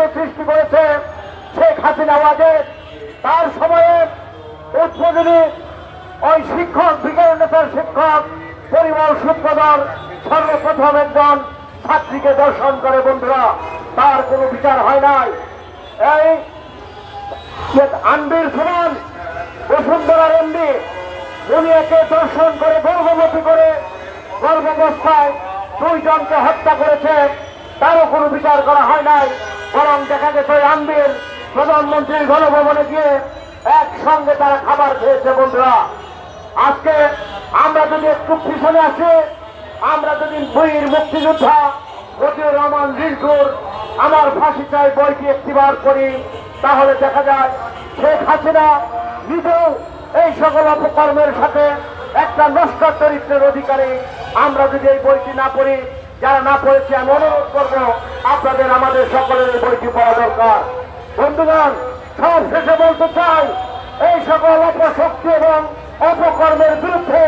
পরিস্থিতি সৃষ্টি করেছে শেখ হাসিনা ওয়াজেদ। তার সময়ে উদ্বোধনী ওই শিক্ষক, বিজ্ঞান নেতার শিক্ষক পরিমল সূত্রধর সর্বপ্রথম একজন ছাত্রীকে দর্শন করে, বন্ধুরা। তার কোনো বিচার হয় নাই। এই আনবির সমান, বসুন্ধরার এমডি উনি একে দর্শন করে, গর্ভবতী করে গর্ভাবস্থায় দুইজনকে হত্যা করেছে। তারও কোনো বিচার করা হয় নাই। বরং দেখা গেছে ওই আনবির প্রধানমন্ত্রীর গণভবনে গিয়ে একসঙ্গে তারা খাবার খেয়েছে, বন্ধুরা। আজকে আমরা যদি একটু পিছনে আসি, আমরা যদি বইয়ের মুক্তিযোদ্ধা ফজিউর রহমান রিন্টুর আমার ফাঁসি চাই, বইটি একটিবার করি তাহলে দেখা যায় শেখ হাসিনা নিজেও এই সকল অপকর্মের সাথে একটা নষ্ট চরিত্রের অধিকারী। আমরা যদি এই বইটি না পড়ি যারা না পড়েছি আমি অনুরোধ করব, আপনাদের, আমাদের সকলের বইটি পড়া দরকার। বন্ধুগণ, সব শেষে বলতে চাই, এই সকল অপশক্তি এবং অপকর্মের বিরুদ্ধে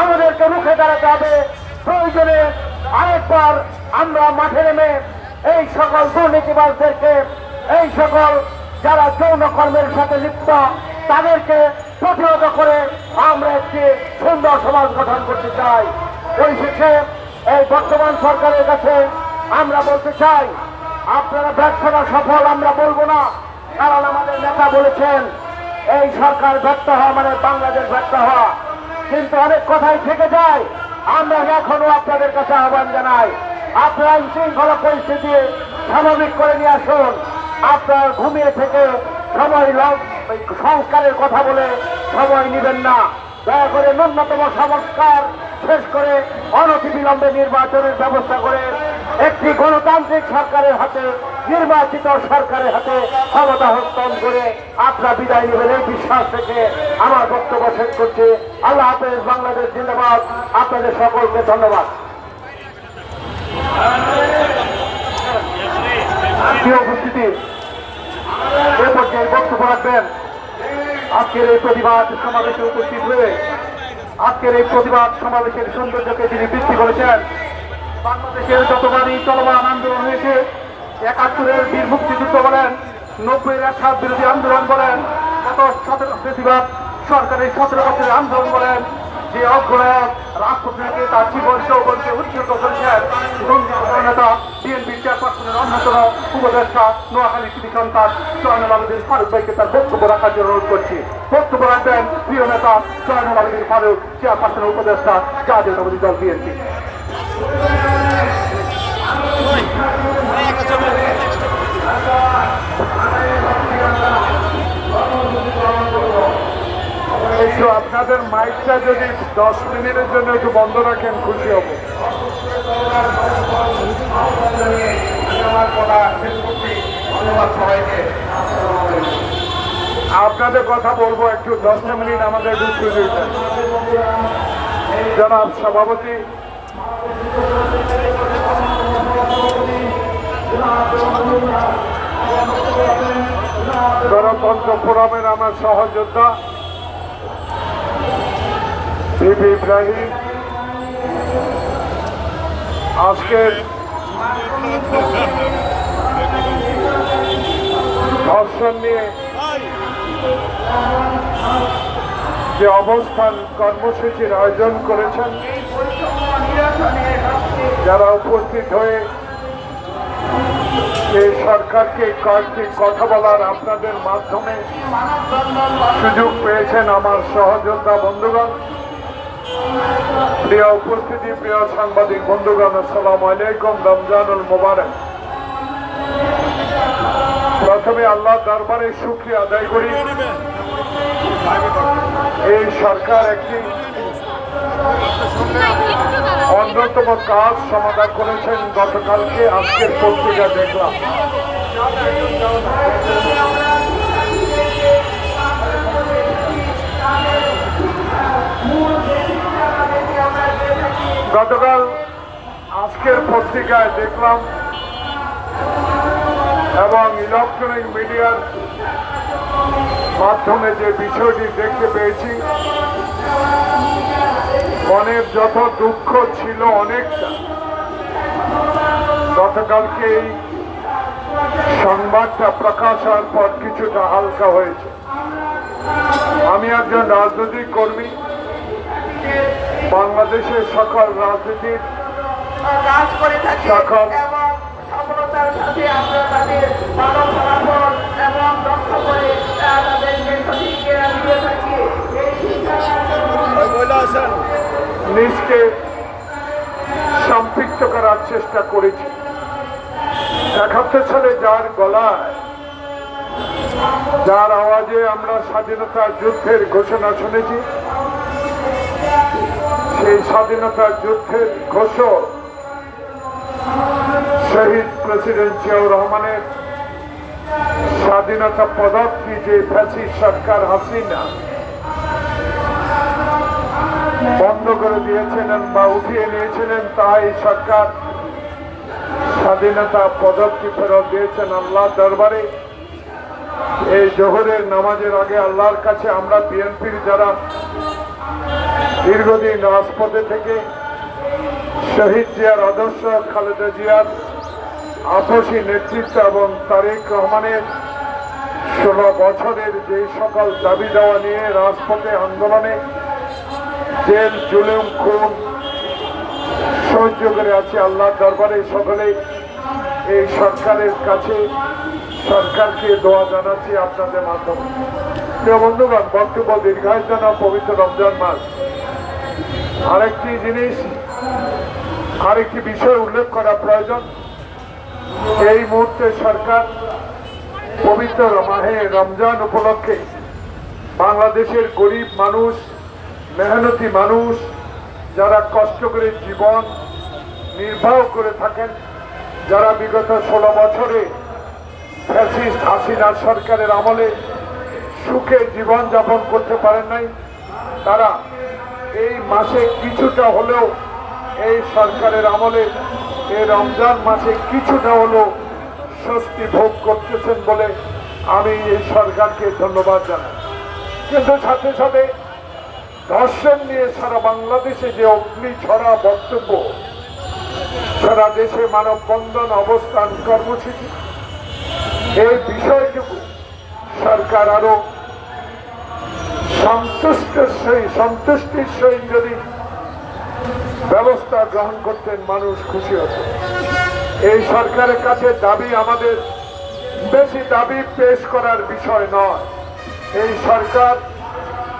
আমাদেরকে রুখে দাঁড়াতে হবে। প্রয়োজনে আরেকবার আমরা মাঠে নেমে এই সকল দুর্নীতিবাজদেরকে, এই সকল যারা যৌন কর্মের সাথে লিপ্ত, তাদেরকে প্রতিহত করে আমরা একটি সুন্দর সমাজ গঠন করতে চাই। ওই শেষে এই বর্তমান সরকারের কাছে আমরা বলতে চাই, আপনারা ব্যর্থতা সফল আমরা বলব না। কারণ আমাদের নেতা বলেছেন, এই সরকার ব্যর্থ হওয়া মানে বাংলাদেশ ব্যর্থ হওয়া। কিন্তু অনেক কথাই থেকে যায়। আমরা এখনও আপনাদের কাছে আহ্বান জানাই, আপনারা শৃঙ্খলা পরিস্থিতি স্বাভাবিক করে নিয়ে আসুন। আপনার ঘুমিয়ে থেকে সময় সংস্কারের কথা বলে সময় নেবেন না। দয়া করে ন্যূনতম সংস্কার শেষ করে অনতিবিলম্বে নির্বাচনের ব্যবস্থা করে একটি গণতান্ত্রিক সরকারের হাতে, নির্বাচিত সরকারের হাতে ক্ষমতা হস্তান্তর করে আপনারা বিদায় নেবেন এই বিশ্বাস থেকে আমার বক্তব্য শেষ করছি। আল্লাহ হাফেজ, বাংলাদেশ জিন্দাবাদ। আপনাদের সকলকে ধন্যবাদ। উপস্থিতি, এ পর্যায়ে বক্তব্য রাখবেন। আজকের এই প্রতিবাদ সমাবেশে উপস্থিত হয়ে আজকের এই প্রতিবাদ সমাবেশের সৌন্দর্যকে তিনি বৃদ্ধি করেছেন। বাংলাদেশের যতবারই চলমান আন্দোলন হয়েছে, একাত্তরের বীর মুক্তিযুদ্ধ বলেন নব্বই রাখার বিরোধী আন্দোলন বলেন, গত সতেরো বেশিরভাগ সরকারের সতেরো বছরের আন্দোলন বলেন যে অগ্রনায়ক রাষ্ট্রপতিকে তার জীবন যৌবনকে উৎসর্গ করেছেন নেতা বিএনপি চেয়ারপারসনের অন্যতম উপদেষ্টা নোয়াখালী কৃষি সন্তান জয়নুল আবেদিন ফারুক ভাইকে তার বক্তব্য রাখার জন্য অনুরোধ করছি। বক্তব্য রাখবেন প্রিয় নেতা জয়নুল আবেদিন ফারুক চেয়ারপারসনের উপদেষ্টা জাতীয়তাবাদী দল বিএনপি আপনাদের মাইকটা যদি দশ মিনিটের জন্য একটু বন্ধ রাখেন, খুশি হব। আপনাদের কথা বলব একটু, দশটা মিনিট আমাদের একটু সুযোগ। জনাব সভাপতি। গণতন্ত্র ফোরামের আমার সহযোদ্ধা। ইব্রাহিম। আজকের ধর্ষণ নিয়ে যে অবস্থান কর্মসূচির আয়োজন করেছেন, যারা উপস্থিত হয়ে এই সরকারকে কয়েকটি কথা বলার আপনাদের মাধ্যমে সুযোগ পেয়েছেন আমার সহযোদ্ধা বন্ধুগণ। প্রিয় উপস্থিতি, প্রিয় সাংবাদিক, বন্ধুগণ, আসসালাম আলাইকুম, রমজানুল মোবারক। প্রথমে আল্লাহ দরবারে শুক্রিয়া আদায় করি। এই সরকার একটি অন্যতম কাজ সমাধান করেছেন। গতকালকে আজকের পত্রিকা দেখলাম। গতকাল আজকের পত্রিকায় দেখলাম এবং ইলেকট্রনিক মিডিয়ার মাধ্যমে যে বিষয়টি দেখতে পেয়েছি, মনের যত দুঃখ ছিল অনেকটা, গতকালকে এই সংবাদটা প্রকাশ হওয়ার পর কিছুটা হালকা হয়েছে। আমি একজন রাজনৈতিক কর্মী। বাংলাদেশের সকল রাজনীতির কাজ করে থাকি সকল সফলতার সাথে আমরা তাদের মানব ফলাফল এবং দক্ষ করে তাদেরকে সঠিক জ্ঞান দিয়ে থাকি। এই নিজকে সম্পৃক্ত করার চেষ্টা করেছি। একাত্তর সালে যার গলায় যার আওয়াজে আমরা স্বাধীনতা যুদ্ধের ঘোষণা শুনেছি সেই স্বাধীনতা যুদ্ধের ঘোষক শহীদ প্রেসিডেন্ট জিয়াউর রহমানের স্বাধীনতা পদকটি যে ফ্যাসিস্ট সরকার হাসিনা বন্ধ করে দিয়েছিলেন বা উঠিয়ে নিয়েছিলেন, তাই সরকার স্বাধীনতা পদকটি ফেরত দিয়েছেন আল্লাহ দরবারে। এই জোহরের নামাজের আগে আল্লাহর কাছে আমরা বিএনপির যারা দীর্ঘদিন রাজপথে থেকে শহীদ জিয়ার আদর্শ খালেদা জিয়ার আপসী নেতৃত্ব এবং তারেক রহমানের ষোলো বছরের যে সকল দাবি দেওয়া নিয়ে রাজপথে আন্দোলনে জেল, জুলুম, খুন, সহ্য করে আছে আল্লাহ দরবারে সকলে এই সরকারের কাছে সরকারকে দোয়া জানাচ্ছি আপনাদের মাধ্যমে। প্রিয় বন্ধুগণ, বক্তব্য দীর্ঘায়িত পবিত্র রমজান মাস। আরেকটি জিনিস, আরেকটি বিষয় উল্লেখ করা প্রয়োজন। এই মুহূর্তে সরকার পবিত্র মাহে রমজান উপলক্ষে বাংলাদেশের গরিব মানুষ, মেহনতি মানুষ, যারা কষ্ট করে জীবন নির্বাহ করে থাকেন, যারা বিগত ষোলো বছরে ফ্যাসিস্ট হাসিনা সরকারের আমলে সুখে জীবন যাপন করতে পারেন নাই, তারা এই মাসে কিছুটা হলেও এই সরকারের আমলে এই রমজান মাসে কিছুটা হলেও স্বস্তি ভোগ করতেছেন বলে আমি এই সরকারকে ধন্যবাদ জানাই। কিন্তু সাথে সাথে ধর্ষণ নিয়ে সারা বাংলাদেশে যে অগ্নি ছড়া বক্তব্য, সারা দেশে মানববন্ধন অবস্থান কর্মসূচি, এই বিষয়টুকু সরকার আরও সন্তুষ্টের সহিত সন্তুষ্টির সহিত যদি ব্যবস্থা গ্রহণ করতেন মানুষ খুশি হতো। এই সরকারের কাছে দাবি আমাদের, বেশি দাবি পেশ করার বিষয় নয়। এই সরকার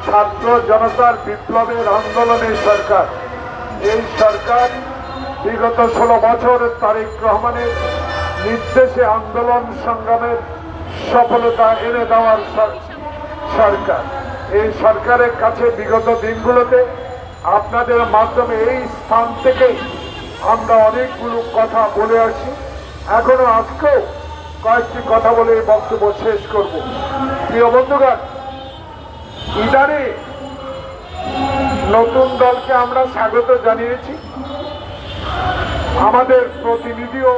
ছাত্র জনতার বিপ্লবের আন্দোলনের সরকার। এই সরকার বিগত ষোলো বছর তারেক রহমানের নির্দেশে আন্দোলন সংগ্রামের সফলতা এনে দেওয়ার সরকার। এই সরকারের কাছে বিগত দিনগুলোতে আপনাদের মাধ্যমে এই স্থান থেকেই আমরা অনেকগুলো কথা বলে আসি এখনও আজকেও কয়েকটি কথা বলে বক্তব্য শেষ করব। প্রিয় বন্ধুগণ, ইদানে নতুন দলকে আমরা স্বাগত জানিয়েছি। আমাদের প্রতিনিধিও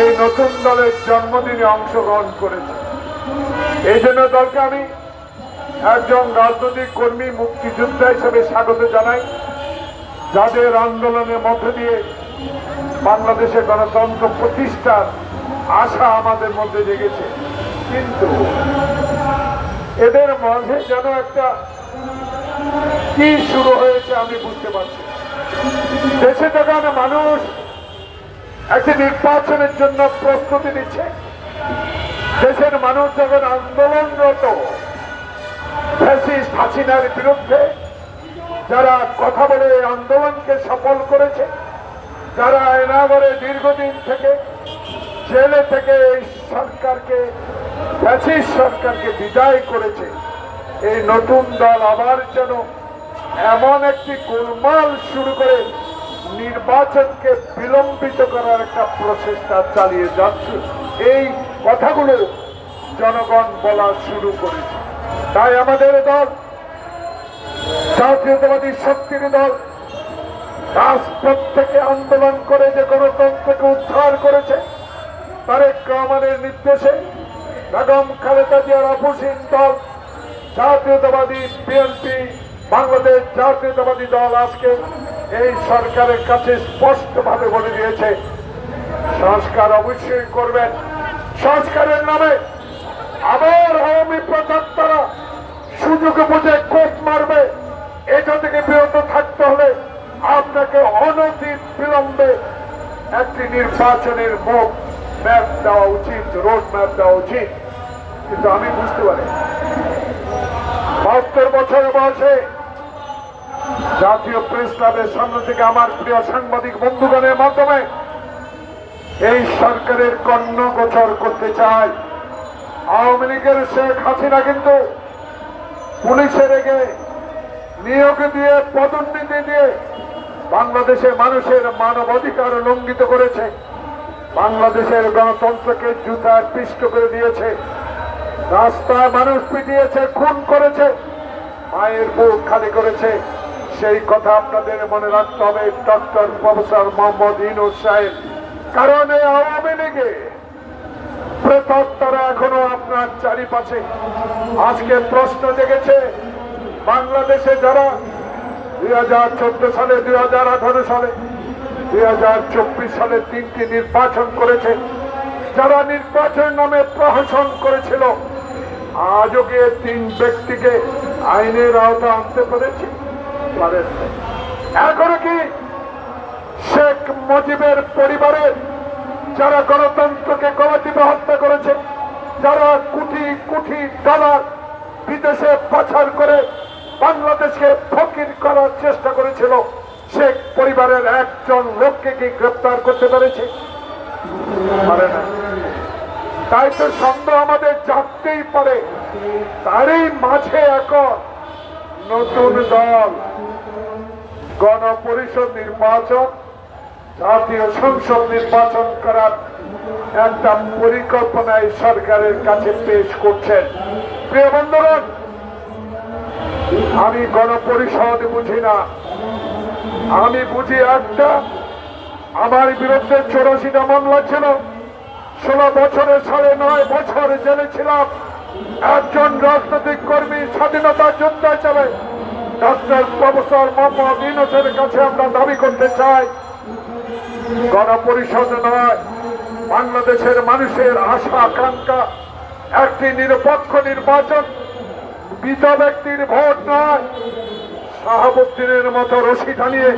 এই নতুন দলের জন্মদিনে অংশগ্রহণ করেছে। এই জন্য দলকে আমি একজন রাজনৈতিক কর্মী মুক্তিযোদ্ধা হিসেবে স্বাগত জানাই। যাদের আন্দোলনের মধ্য দিয়ে বাংলাদেশে গণতন্ত্র প্রতিষ্ঠার আশা আমাদের মধ্যে জেগেছে। কিন্তু এদের মাঝে যেন একটা কি শুরু হয়েছে আমি বুঝতে পারছি দেশে যখন মানুষ একটি নির্বাচনের জন্য প্রস্তুতি নিচ্ছে, দেশের মানুষ যখন আন্দোলনরত হাসিনার বিরুদ্ধে যারা কথা বলে আন্দোলনকে সফল করেছে, যারা এনাগরে দীর্ঘদিন থেকে জেলে থেকে এই সরকারকে, ফ্যাসিস্ট সরকারকে বিদায় করেছে, এই নতুন দল আবার যেন এমন একটি গোলমাল শুরু করে নির্বাচনকে বিলম্বিত করার একটা প্রচেষ্টা চালিয়ে যাচ্ছে, এই কথাগুলো জনগণ বলা শুরু করেছে। তাই আমাদের দল জাতীয়তাবাদী শক্তির দল রাজপথ থেকে আন্দোলন করে যে গণতন্ত্রকে উদ্ধার করেছে, তারেক রহমানের নির্দেশে বেগম খালেদা জিয়ার অপসীন দল জাতীয়তাবাদী বিএনপি বাংলাদেশ জাতীয়তাবাদী দল আজকে এই সরকারের কাছে স্পষ্টভাবে বলে দিয়েছে, সংস্কার অবশ্যই করবেন। সংস্কারের নামে আবার আওয়ামী প্রচারতারা সুযোগ বুঝে কোপ মারবে। এটা থেকে বিরত থাকতে হলে আপনাকে অনতি বিলম্বে একটি নির্বাচনের মুখ ম্যাপ দেওয়া উচিত রোড ম্যাপ দেওয়া উচিত। কিন্তু আমি বুঝতে পারি বাহাত্তর বছর বয়সে জাতীয় প্রেস ক্লাবের সামনে থেকে আমার প্রিয় সাংবাদিক বন্ধুগণের মাধ্যমে এই সরকারের কর্ণ গোচর করতে চায় আওয়ামী লীগের শেখ হাসিনা কিন্তু পুলিশে রেখে নিয়োগ দিয়ে পদোন্নতি দিয়ে বাংলাদেশের মানুষের মানব অধিকার লঙ্ঘিত করেছে। বাংলাদেশের গণতন্ত্রকে জুতার পিষ্ট করে দিয়েছে। রাস্তায় মানুষ পিটিয়েছে, খুন করেছে, মায়ের বুক খালি করেছে। সেই কথা আপনাদের মনে রাখতে হবে ডক্টর প্রফেসর মোহাম্মদ ইনুস সাহেব। কারণ এই আওয়ামী লীগে প্রেতাত্মারা এখনও আপনার চারিপাশে। আজকে প্রশ্ন জেগেছে বাংলাদেশে যারা দুই হাজার চোদ্দ সালে, দুই হাজার আঠারো সালে, দুই হাজার চব্বিশ সালে তিনটি নির্বাচন করেছে, যারা নির্বাচন নামে প্রহসন করেছিল, আজও গিয়ে তিন ব্যক্তিকে আইনের আওতা আনতে পেরেছি। এখনও কি শেখ মুজিবের পরিবারের যারা গণতন্ত্রকে গণতিবে হত্যা করেছে, যারা কোটি কোটি ডলার বিদেশে পাচার করে বাংলাদেশকে ফকির করার চেষ্টা করেছিল। শেখ পরিবারের একজন লোককে কি গ্রেপ্তার করতে পেরেছে? তাই তো সন্দেহ আমাদের জানতেই পারে। তারই মাঝে এখন নতুন দল, গণপরিষদ নির্বাচন, জাতীয় সংসদ নির্বাচন করার একটা পরিকল্পনায় সরকারের কাছে পেশ করছেন প্রিয় বন্ধুগণ আমি গণপরিষদ বুঝি না। আমি বুঝি একটা, আমার বিরুদ্ধে চৌরাশিটা মামলা ছিল। ষোলো বছরে সাড়ে নয় বছর জেলে ছিলাম। একজন রাজনৈতিক কর্মী স্বাধীনতা যোদ্ধা হিসাবে ডক্টর প্রফেসর মোহাম্মদ ইউনুসের কাছে আমরা দাবি করতে চাই। গণপরিষদ নয়, বাংলাদেশের মানুষের আশা, আকাঙ্ক্ষা, একটি নিরপেক্ষ নির্বাচন। মৃত ব্যক্তির ভোট নয়। শাহাবুদ্দিনের মতো রশি টানিয়ে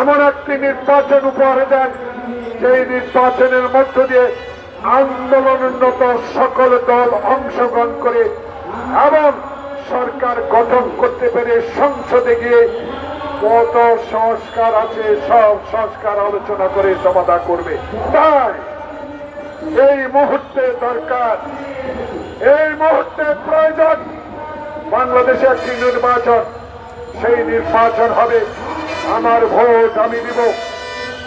এমন একটি নির্বাচন উপহার দেন সেই নির্বাচনের মধ্য দিয়ে আন্দোলনোন্নত সকল দল অংশগ্রহণ করে এবং সরকার গঠন করতে পেরে সংসদে গিয়ে কত সংস্কার আছে, সব সংস্কার আলোচনা করে সমাধা করবে। তাই এই মুহূর্তে দরকার, এই মুহূর্তে প্রয়োজন বাংলাদেশে একটি নির্বাচন, সেই নির্বাচন হবে। আমার ভোট আমি দিব,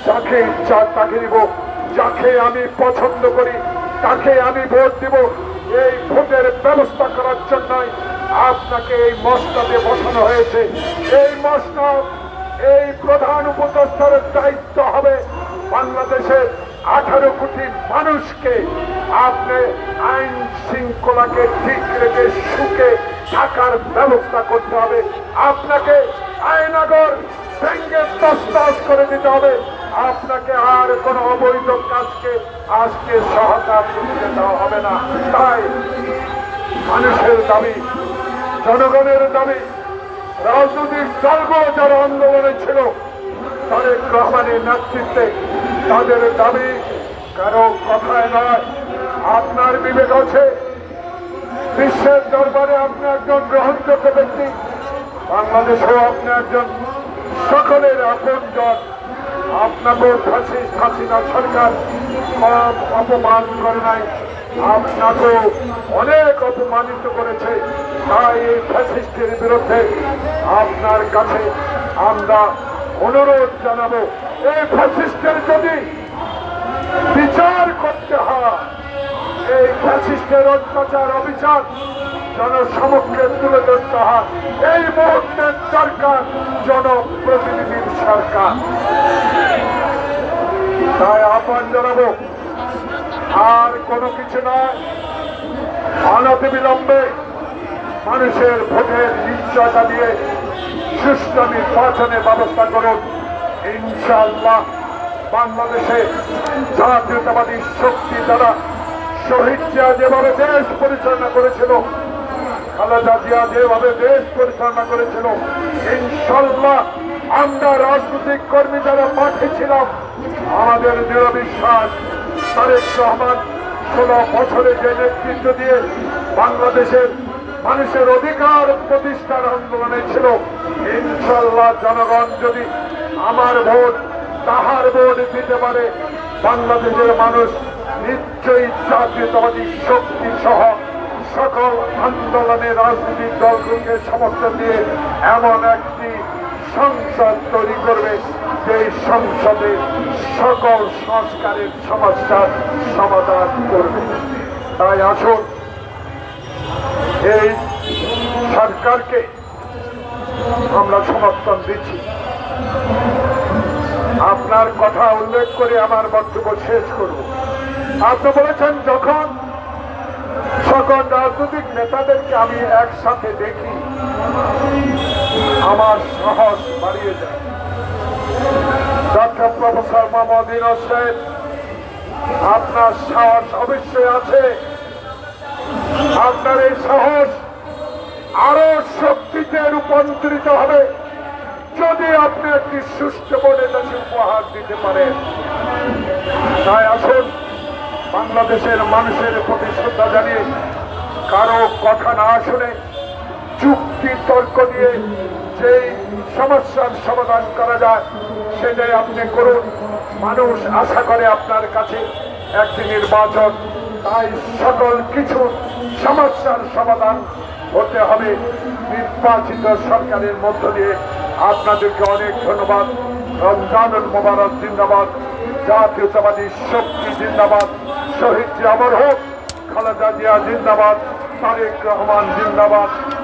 যাকে ইচ্ছা তাকে দিব, যাকে আমি পছন্দ করি তাকে আমি ভোট দিব। এই ভোটের ব্যবস্থা করার জন্যই আপনাকে এই মসনদে বসানো হয়েছে। এই মসনদ এই প্রধান উপদেষ্টার দায়িত্ব হবে বাংলাদেশের আঠারো কোটি মানুষকে। আপনি আইন শৃঙ্খলাকে ঠিক রেখে সুখে থাকার ব্যবস্থা করতে হবে। আপনাকে আইনাগর ভেঙ্গে তসতস করে দিতে হবে। আপনাকে আর কোনো অবৈধ কাজকে আজকে সহায়তা করতে দেওয়া হবে না। তাই মানুষের দাবি, জনগণের দাবি, রাজনৈতিক দলগুলো যারা আন্দোলনে ছিল তাদের রহমানের নেতৃত্বে তাদের দাবি কারও কথায় নয়। আপনার বিবেক আছে বিশ্বের দরবারে আপনি একজন গ্রহণযোগ্য ব্যক্তি, বাংলাদেশেও আপনি একজন সকলের আপনজন। আপনাকেও ফাঁসিস হাসিনা সরকার অপমান করে নাই আপনাকেও অনেক অপমানিত করেছে। তাই এই ফ্যাসিস্টের বিরুদ্ধে আপনার কাছে আমরা অনুরোধ জানাব, এই ফ্যাসিস্টের যদি বিচার করতে হয় এই ফ্যাসিস্টের অত্যাচার অবিচার জনসমক্ষে তুলে ধরতে হয়। এই মুহূর্তের সরকার জনপ্রতিনিধির সরকার। তাই আহ্বান জানাব, আর কোনো কিছু নয় অনতি বিলম্বে মানুষের ভোটের নিশ্চয়তা দিয়ে সুষ্ঠু নির্বাচনের ব্যবস্থা করুন। ইনশাল্লাহ বাংলাদেশে জাতীয়তাবাদী শক্তি দ্বারা শহীদ জিয়া যেভাবে দেশ পরিচালনা করেছিল, খালেদা জিয়া যেভাবে দেশ পরিচালনা করেছিল ইনশাল্লাহ আমরা রাজনৈতিক কর্মী যারা পাঠিয়েছিলাম আমাদের দৃঢ় বিশ্বাস তারেক রহমান ষোলো বছরে যে নেতৃত্ব দিয়ে বাংলাদেশের মানুষের অধিকার প্রতিষ্ঠার আন্দোলনে ছিল ইনশাল্লাহ জনগণ যদি আমার ভোট, তাহার ভোট দিতে পারে, বাংলাদেশের মানুষ নিশ্চয়ই জাতীয়তাবাদী শক্তি সহ সকল আন্দোলনে রাজনৈতিক দলগুলোকে সমর্থন দিয়ে এমন একটি সংসদ তৈরি করবে যে সংসদে সকল সংস্কারের সমস্যার সমাধান করবে। তাই আসুন, এই সরকারকে আমরা সমর্থন দিচ্ছি। আপনার কথা উল্লেখ করে আমার বক্তব্য শেষ করব। আপনি বলেছেন, যখন সকল রাজনৈতিক নেতাদেরকে আমি একসাথে দেখি, আমার সাহস বাড়িয়ে যায় ডক্টর প্রফেসর মোহাম্মদ ইউনূস আপনার সাহস অবশ্যই আছে। আপনার এই সাহস আরও শক্তিতে রূপান্তরিত হবে। যদি আপনি একটি সুষ্ঠু বনে দেশে উপহার দিতে পারেন। তাই আসুন বাংলাদেশের মানুষের প্রতি শ্রদ্ধা জানিয়ে কারও কথা না শুনে চুক্তি তর্ক দিয়ে যেই সমস্যার সমাধান করা যায়, সেটাই আপনি করুন। মানুষ আশা করে আপনার কাছে একটি নির্বাচন। তাই সকল কিছু সমস্যার সমাধান হতে হবে। নির্বাচিত সরকারের মধ্য দিয়ে আপনাদেরকে অনেক ধন্যবাদ। রমজানুল মোবারক জিন্দাবাদ। জাতীয়তাবাদী শক্তি জিন্দাবাদ। শহীদ জি অমর হোক খালেদা জিয়া জিন্দাবাদ তারেক রহমান জিন্দাবাদ।